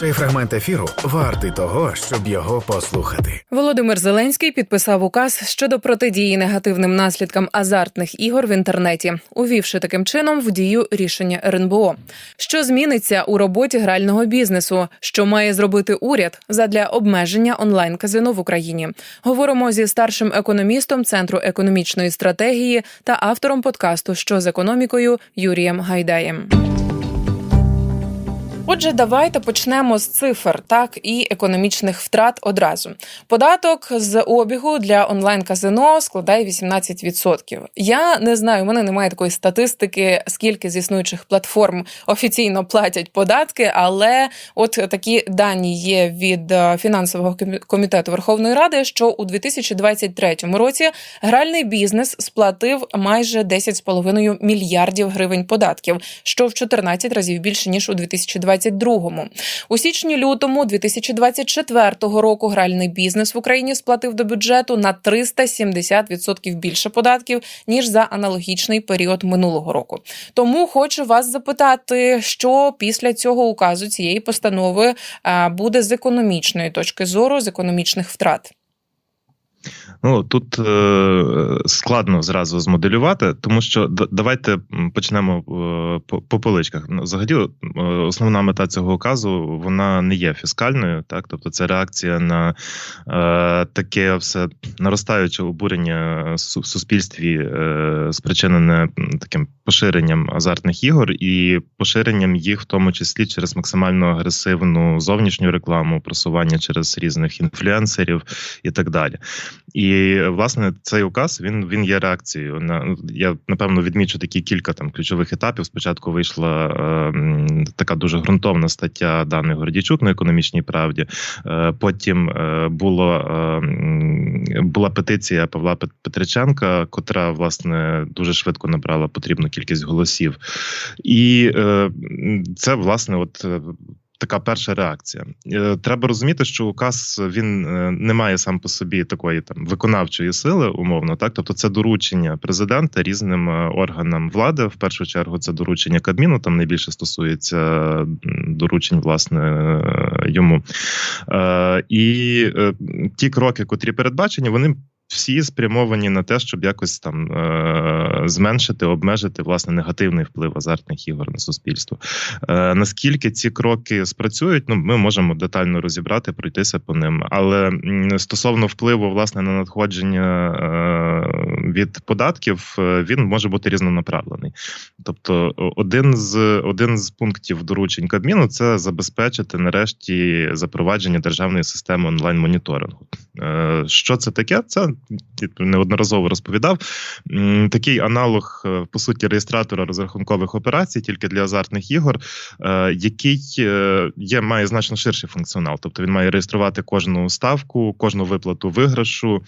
Цей фрагмент ефіру вартий того, щоб його послухати. Володимир Зеленський підписав указ щодо протидії негативним наслідкам азартних ігор в інтернеті, увівши таким чином в дію рішення РНБО. Що зміниться у роботі грального бізнесу? Що має зробити уряд задля обмеження онлайн казино в Україні? Говоримо зі старшим економістом Центру економічної стратегії та автором подкасту Що з економікою Юрієм Гайдаєм. Отже, давайте почнемо з цифр, так і економічних втрат одразу. Податок з обігу для онлайн казино складає 18%. Я не знаю, у мене немає такої статистики, скільки з існуючих платформ офіційно платять податки, але от такі дані є від е, фінансового комі- комітету Верховної Ради, що у 2023 році гральний бізнес сплатив майже 10,5 мільярдів гривень податків, що в 14 разів більше ніж у 2022. У січні-лютому 2024 року гральний бізнес в Україні сплатив до бюджету на 370% більше податків ніж за аналогічний період минулого року. Тому хочу вас запитати, що після цього указу цієї постанови буде з економічної точки зору, з економічних втрат. Ну тут е, складно зразу змоделювати, тому що давайте почнемо е, по, по поличках. Ну, Взагалі, е, основна мета цього указу вона не є фіскальною, так тобто це реакція на е, таке все наростаюче обурення в суспільстві, е, спричинене таким поширенням азартних ігор і поширенням їх, в тому числі через максимально агресивну зовнішню рекламу, просування через різних інфлюенсерів і так далі. І власне цей указ він він є реакцією на я напевно відмічу такі кілька там ключових етапів. Спочатку вийшла е, така дуже ґрунтовна стаття Дани Гордійчук на економічній правді. Е, потім е, було е, була петиція Павла Пет- Петриченка, котра власне дуже швидко набрала потрібну кількість голосів. І е, це власне, от. Така перша реакція. Е, Треба розуміти, що указ він е, не має сам по собі такої там виконавчої сили, умовно, так тобто це доручення президента різним е, органам влади. В першу чергу це доручення Кабміну. Там найбільше стосується доручень, власне, йому. І ті кроки, котрі передбачені, вони. Всі спрямовані на те, щоб якось там е- зменшити, обмежити власне негативний вплив азартних ігор на суспільство. Е, наскільки ці кроки спрацюють, ну ми можемо детально розібрати, пройтися по ним. Але стосовно впливу власне на надходження е, від податків, е, він може бути різнонаправлений. Тобто, один з один з пунктів доручень Кабміну це забезпечити нарешті запровадження державної системи онлайн-моніторингу. Е, Що це таке? Це неодноразово розповідав. Такий аналог е, по суті реєстратора розрахункових операцій тільки для азартних ігор, е, який е, є, має значно ширший функціонал. Тобто він має реєструвати кожну ставку, кожну виплату виграшу,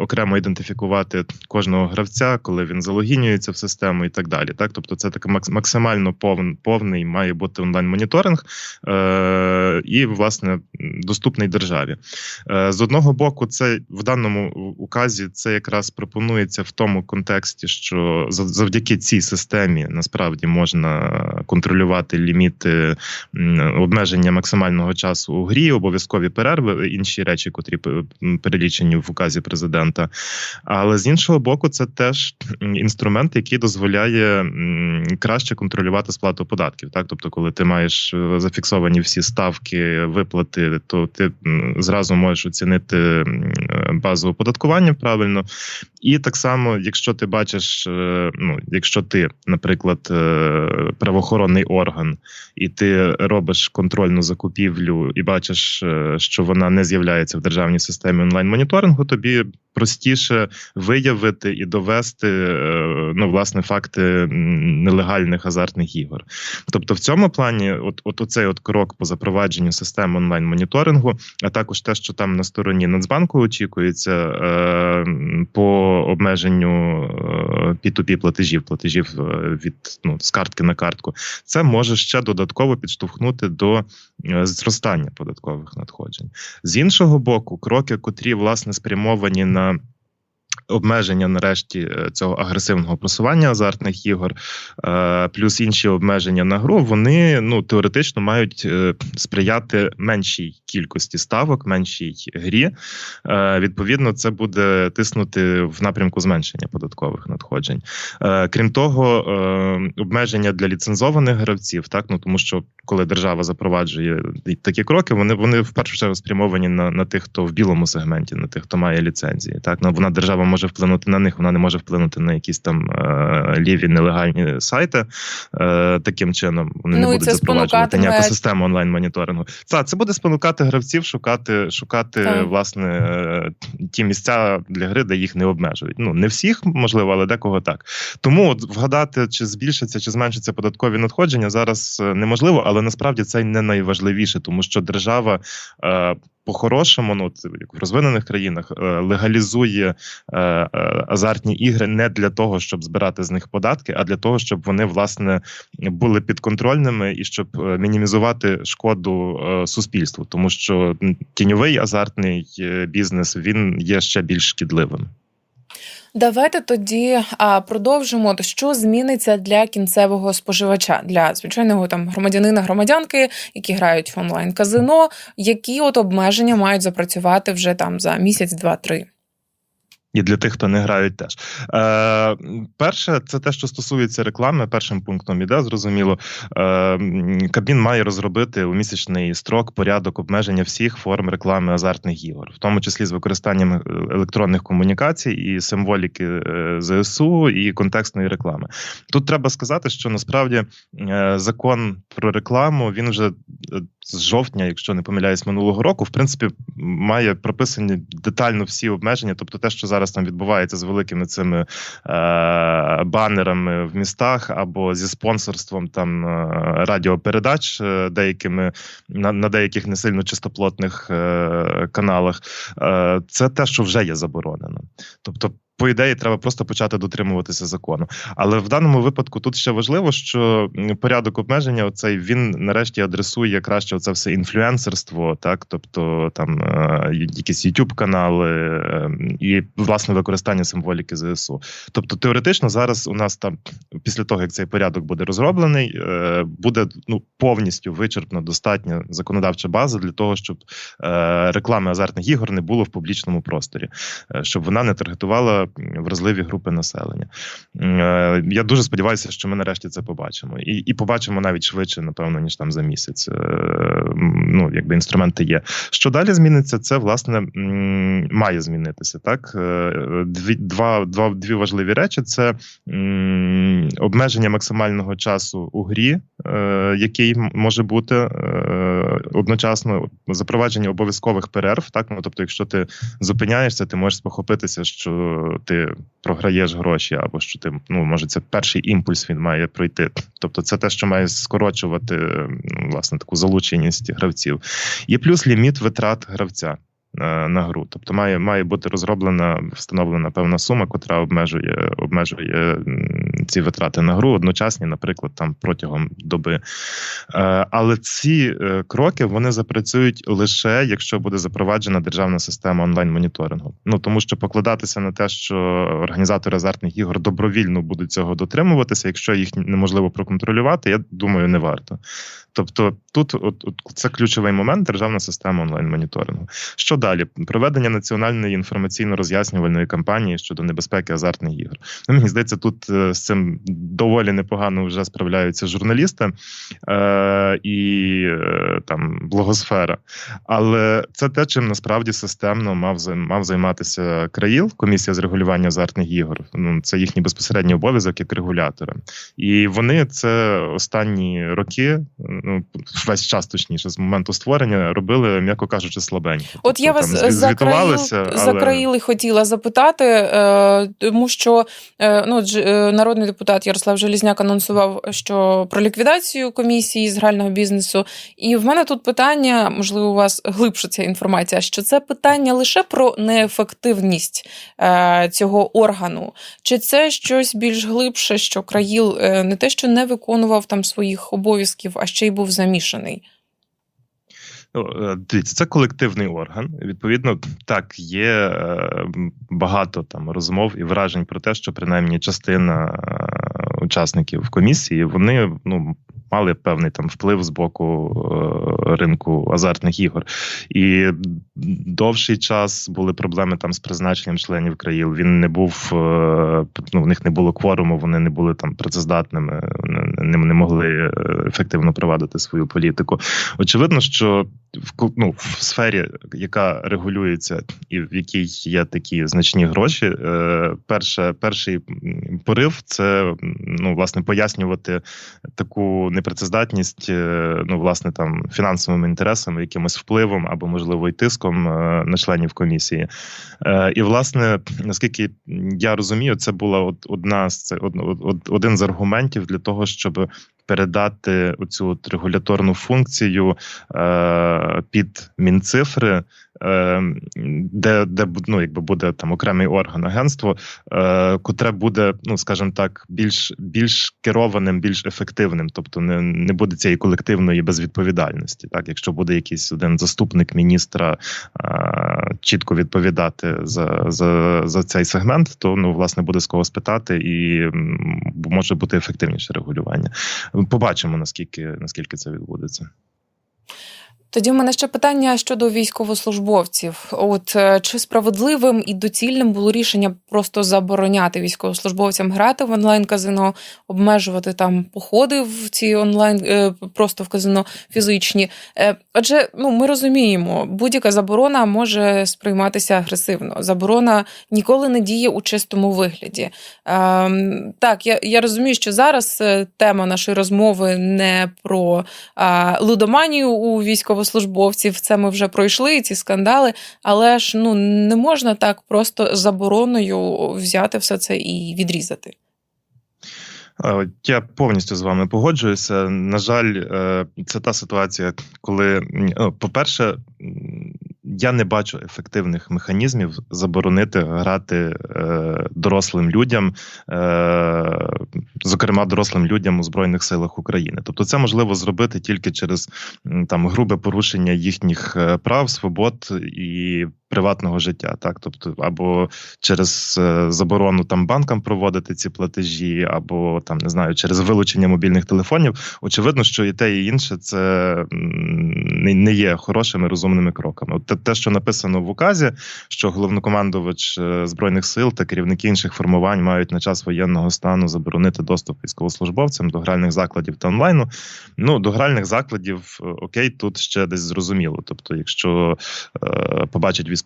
окремо ідентифікувати кожного гравця, коли він залогінюється в систему і так далі. Так, тобто, це такий максимально повн, повний має бути онлайн-моніторинг і, власне, доступний державі. З одного боку, це в даному указі це якраз пропонується в тому контексті, що зав- завдяки цій системі насправді можна контролювати ліміти обмеження максимального часу у грі, обов'язкові перерви, інші речі, котрі перелічені в указі президента. Але з іншого боку, це теж інструмент, який дозволяє краще контролювати сплату податків. Так, тобто, коли ти маєш е, зафіксовані всі ставки виплати, то ти зразу можеш оцінити е, базу оподаткування правильно. І так само, якщо ти бачиш, е, ну якщо ти, наприклад, е, правоохоронний орган, і ти робиш контрольну закупівлю і бачиш, е, що вона не з'являється в державній системі онлайн-моніторингу, тобі простіше виявити і довести ну, власне факти нелегальних азартних ігор. Тобто, в цьому плані, от, оцей от крок по запровадженню системи онлайн-моніторингу, а також те, що там на стороні Нацбанку очікується по обмеженню е, P2P платежів, платежів е, від ну, з картки на картку, це може ще додатково підштовхнути до е, зростання податкових надходжень. З іншого боку, кроки, котрі власне спрямовані на обмеження нарешті е, цього агресивного просування азартних ігор, е, плюс інші обмеження на гру, вони ну теоретично мають е, сприяти меншій кількості ставок, меншій грі. Відповідно, це буде тиснути в напрямку зменшення податкових надходжень. Крім того, обмеження для ліцензованих гравців, так ну тому що коли держава запроваджує такі кроки, вони вони в першу чергу спрямовані на, на тих, хто в білому сегменті, на тих, хто має ліцензії. Так ну вона держава може вплинути на них, вона не може вплинути на якісь там е, ліві нелегальні сайти. Е, таким чином вони Ну, не будуть запроваджувати ніяку систему онлайн моніторингу. Це, це буде спонукати гравців шукати, шукати Так. власне е, ті місця для гри, де їх не обмежують. Ну не всіх можливо, але декого так. Тому от вгадати, чи збільшиться, чи зменшиться податкові надходження зараз неможливо, але насправді це не найважливіше, тому що держава. По-хорошому, ну як в розвинених країнах е, легалізує е, е, азартні ігри не для того, щоб збирати з них податки, а для того, щоб вони власне були підконтрольними і щоб мінімізувати шкоду суспільству, тому що тіньовий азартний бізнес він є ще більш шкідливим. Давайте тоді продовжимо. Що зміниться для кінцевого споживача, для звичайного там громадянина, громадянки, які грають в онлайн казино, які от обмеження мають запрацювати вже там за місяць, два-три. І для тих, хто не грають, теж е, перше, це те, що стосується реклами. Першим пунктом іде зрозуміло. Е, Кабмін має розробити у місячний строк порядок обмеження всіх форм реклами азартних ігор, в тому числі з використанням е, електронних комунікацій і символіки е, ЗСУ і контекстної реклами. Тут треба сказати, що насправді е, закон про рекламу він вже з жовтня, якщо не помиляюсь, минулого року, в принципі, має прописані детально всі обмеження, тобто те, що зараз там відбувається з великими цими е, банерами в містах або зі спонсорством там е, радіопередач е, деякими на, на деяких не сильно чистоплотних е, каналах, е, це те, що вже є заборонено. Тобто. По ідеї, треба просто почати дотримуватися закону. Але в даному випадку тут ще важливо, що порядок обмеження, оцей він нарешті адресує краще оце все інфлюенсерство, так тобто там е, якісь youtube канали е, і власне використання символіки ЗСУ. Тобто, теоретично зараз у нас там, після того як цей порядок буде розроблений, е, буде ну повністю вичерпна достатня законодавча база для того, щоб е, реклами азартних ігор не було в публічному просторі, е, щоб вона не таргетувала вразливі групи населення. Е, Я дуже сподіваюся, що ми нарешті це побачимо, і і побачимо навіть швидше, напевно, ніж там за місяць. Е, Ну, якби інструменти є. Що далі зміниться, це власне має змінитися. Так, Е, дві два, два дві важливі речі: це обмеження максимального часу у грі, який може бути одночасно запровадження обов'язкових перерв. Так, ну тобто, якщо ти зупиняєшся, ти можеш спохопитися, що ти програєш гроші, або що ти ну може це перший імпульс він має пройти. Тобто, це те, що має скорочувати ну, власне таку залученість гравців. І плюс ліміт витрат гравця. Е, На гру, тобто має має бути розроблена встановлена певна сума, котра обмежує обмежує ці витрати на гру одночасні, наприклад, там протягом доби. Е, Але ці е, кроки вони запрацюють лише якщо буде запроваджена державна система онлайн-моніторингу. Ну тому що покладатися на те, що організатори азартних ігор добровільно будуть цього дотримуватися, якщо їх неможливо проконтролювати, я думаю, не варто. Тобто, тут от, от це ключовий момент державна система онлайн-моніторингу. Що далі? Проведення національної інформаційно-роз'яснювальної кампанії щодо небезпеки азартних ігор. Ну, мені здається, тут е, з цим доволі непогано вже справляються журналісти е, і е, там блогосфера. Але це те, чим насправді системно мав мав займатися країл, комісія з регулювання азартних ігор. Ну це їхній безпосередній обов'язок як регулятора. І вони це останні роки, ну весь час точніше, з моменту створення, робили, м'яко кажучи, слабенько. От я Тобто, вас там за країл, звітувалися, за країли хотіла запитати, е, тому що е, ну, е, народний депутат Ярослав Желізняк анонсував, що про ліквідацію комісії з грального бізнесу. І в мене тут питання, можливо, у вас глибше ця інформація, що це питання лише про неефективність е, цього органу, чи це щось більш глибше, що країл е, не те, що не виконував там своїх обов'язків, а ще й був замішаний. Ну, е, Дивіться, це колективний орган. Відповідно, так є е, багато там розмов і вражень про те, що принаймні частина е, учасників комісії вони ну мали певний там вплив з боку е, ринку азартних ігор. І довший час були проблеми там з призначенням членів країл. Він не був е, ну, в них не було кворуму, вони не були там працездатними, не, не могли е, ефективно провадити свою політику. Очевидно, що в ну, в сфері, яка регулюється, і в якій є такі значні гроші, е, перше, перший порив це ну, власне пояснювати таку непрацездатність, е, ну, власне, там фінансовими інтересами, якимось впливом або, можливо, і тиском е, на членів комісії. Е, І, власне, наскільки я розумію, це була одна з один з аргументів для того, щоб передати оцю регуляторну функцію е, під мінцифри, де, де бу- ну, якби буде там окремий орган агентство, е, котре буде, ну скажімо так, більш більш керованим, більш ефективним, тобто не, не буде цієї колективної безвідповідальності. Так, якщо буде якийсь один заступник міністра е, чітко відповідати за, за, за цей сегмент, то ну власне буде з кого спитати, і може бути ефективніше регулювання. Побачимо наскільки наскільки це відбудеться. Тоді в мене ще питання щодо військовослужбовців. От е, чи справедливим і доцільним було рішення просто забороняти військовослужбовцям грати в онлайн казино, обмежувати там походи в ці онлайн е, просто в казино фізичні? Е, Адже ну ми розуміємо, будь-яка заборона може сприйматися агресивно. Заборона ніколи не діє у чистому вигляді. Ем, Так, я, я розумію, що зараз е, тема нашої розмови не про лудоманію у військовослужбовців. Це ми вже пройшли ці скандали, але ж ну не можна так просто забороною взяти все це і відрізати. Е, Я повністю з вами погоджуюся. На жаль, е, це та ситуація, коли, ну, по-перше, я не бачу ефективних механізмів заборонити грати е, дорослим людям, е, зокрема дорослим людям у Збройних силах України. Тобто, це можливо зробити тільки через там грубе порушення їхніх е, прав, свобод і приватного життя, так тобто, або через е, заборону там банкам проводити ці платежі, або там не знаю, через вилучення мобільних телефонів. Очевидно, що і те, і інше це не, є хорошими розумними кроками. От те, що написано в указі, що головнокомандувач е, збройних сил та керівники інших формувань мають на час воєнного стану заборонити доступ військовослужбовцям до гральних закладів та онлайну. Ну до гральних закладів е, окей, тут ще десь зрозуміло. Тобто, якщо е, військовослужбовця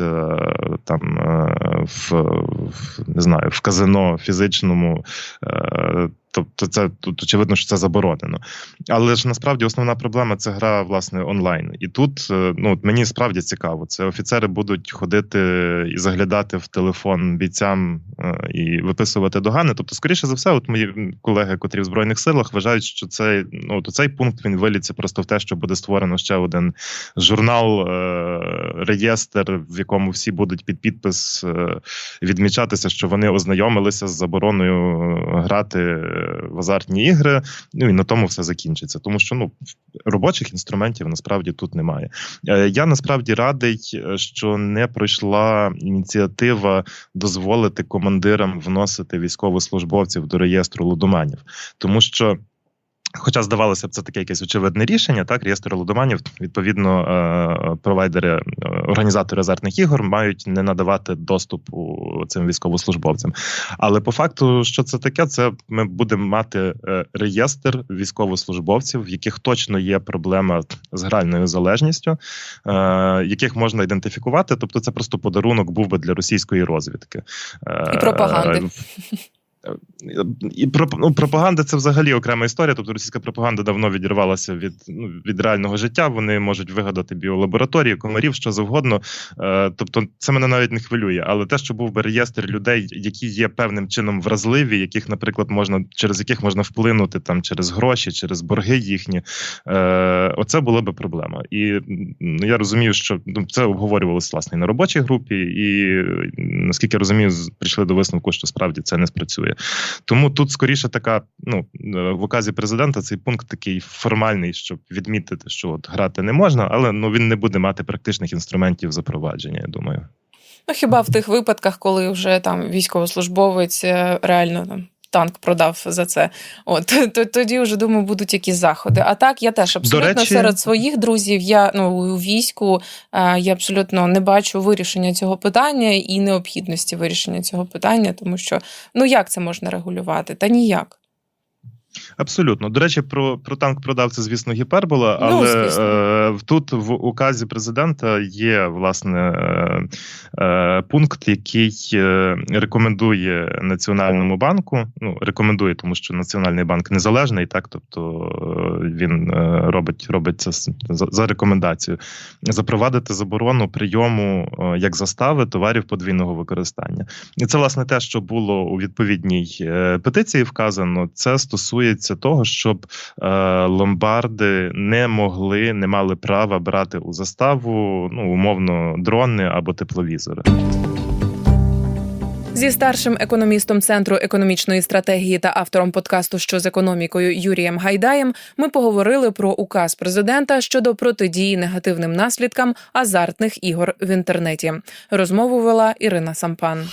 е, там е, в, не знаю в казино фізичному. Тобто, це тут очевидно, що це заборонено. Але ж насправді основна проблема це гра власне онлайн. І тут е, ну мені справді цікаво. Це офіцери будуть ходити і заглядати в телефон бійцям е, і виписувати догани. Тобто, скоріше за все, от мої колеги, котрі в збройних силах, вважають, що цей ну то цей пункт він виліться просто в те, що буде створено ще один журнал, е, реєстр, в якому всі будуть під підпис відмічатися, що вони ознайомилися з забороною грати в азартні ігри. Ну і на тому все закінчиться. Тому що ну робочих інструментів насправді тут немає. Е, Я насправді радий, е, що не пройшла ініціатива дозволити командирам вносити військовослужбовців до реєстру лудоманів, тому що. Хоча здавалося б, це таке якесь очевидне рішення, так реєстр лудоманів, відповідно, е, провайдери, е, організатори азартних ігор мають не надавати доступу цим військовослужбовцям. Але по факту, що це таке, це ми будемо мати е, реєстр військовослужбовців, в яких точно є проблема з гральною залежністю, яких можна ідентифікувати. Тобто, це просто подарунок був би для російської розвідки І пропаганди. І ну, пропаганда це взагалі окрема історія. Тобто російська пропаганда давно відірвалася від ну, від реального життя. Вони можуть вигадати біолабораторії, комарів, що завгодно. Е, тобто, це мене навіть не хвилює. Але те, що був би реєстр людей, які є певним чином вразливі, яких, наприклад, можна через яких можна вплинути там через гроші, через борги їхні, е, оце була би проблема. І ну, я розумію, що ну, це обговорювалося власне на робочій групі, і наскільки я розумію, прийшли до висновку, що справді це не спрацює. Тому тут скоріше така, ну е, в указі президента цей пункт такий формальний, щоб відмітити, що от грати не можна, але ну він не буде мати практичних інструментів запровадження. Я думаю. Ну хіба в тих випадках, коли вже там військовослужбовець е, реально там. Танк продав за це. От то тоді вже думаю, будуть якісь заходи. А так я теж абсолютно речі- серед своїх друзів. Я ну у війську е, я абсолютно не бачу вирішення цього питання і необхідності вирішення цього питання, тому що ну як це можна регулювати? Та ніяк. Абсолютно. До речі, про, про танк продав це, звісно, гіпербола, Ну, але звісно. е, тут в указі президента є власне е, е, пункт, який е, рекомендує Національному банку. Ну, рекомендує, тому що Національний банк незалежний, так тобто е, він е, робить, робить це за, рекомендацією, запровадити заборону прийому е, як застави товарів подвійного використання. І це власне те, що було у відповідній е, петиції вказано. Це стосується того, щоб е, ломбарди не могли, не мали права брати у заставу ну умовно дрони або тепловізори. Зі старшим економістом центру економічної стратегії та автором подкасту Що з економікою Юрієм Гайдаєм ми поговорили про указ президента щодо протидії негативним наслідкам азартних ігор в інтернеті. Розмову вела Ірина Сампан.